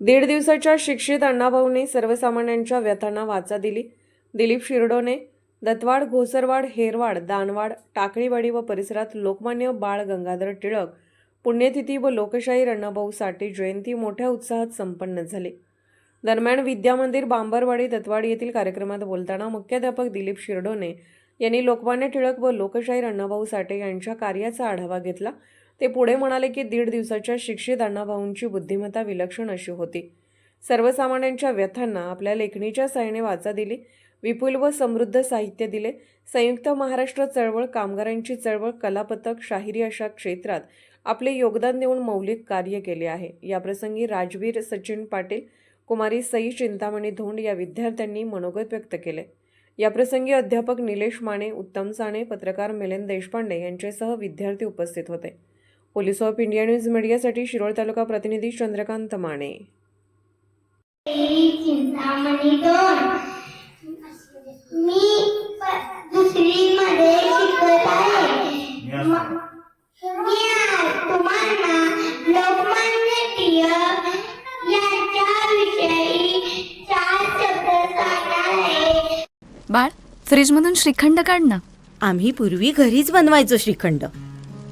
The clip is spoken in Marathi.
दीड दिवसाच्या शिक्षित अण्णाभाऊने सर्वसामान्यांच्या व्यथांना वाचा दिली. दिलीप शिरडोने दत्तवाड घोसरवाड हेरवाड दानवाड टाकळीवाडी व परिसरात लोकमान्य बाळ गंगाधर टिळक पुण्यतिथी व लोकशाहीर अण्णाभाऊ साठे जयंती मोठ्या उत्साहात संपन्न झाली. दरम्यान विद्यामंदिर बांबरवाडी दत्तवाड येथील कार्यक्रमात बोलताना मुख्याध्यापक दिलीप शिरडोने यांनी लोकमान्य टिळक व लोकशाहीर अण्णाभाऊ साठे यांच्या कार्याचा आढावा घेतला. ते पुढे म्हणाले की दीड दिवसाच्या शिक्षित अण्णाभाऊंची बुद्धिमत्ता विलक्षण अशी होती. सर्वसामान्यांच्या व्यथांना आपल्या लेखणीच्या साहाय्याने वाचा दिली विपुल व समृद्ध साहित्य दिले. संयुक्त महाराष्ट्र चळवळ कामगारांची चळवळ कलापथक शाहिरी अशा क्षेत्रात आपले योगदान देऊन मौलिक कार्य केले आहे. याप्रसंगी राजवीर सचिन पाटील कुमारी सई चिंतामणी धोंड या विद्यार्थ्यांनी मनोगत व्यक्त केले. याप्रसंगी अध्यापक निलेश माने उत्तम साने पत्रकार मिलिंद देशपांडे यांच्यासह विद्यार्थी उपस्थित होते. पोलीस ऑफ इंडिया न्यूज मीडियासाठी शिरोळ तालुका प्रतिनिधी चंद्रकांत माने. चिंतामणी दोन. मी दुसरी मध्ये शिकत आहे. म- मी आज तुम्हाला लोकमान्य टिळक यांच्याविषयी चार शब्द सांगणार आहे. बाळ फ्रीजमधून श्रीखंड काढ ना. आम्ही पूर्वी घरीच बनवायचो श्रीखंड.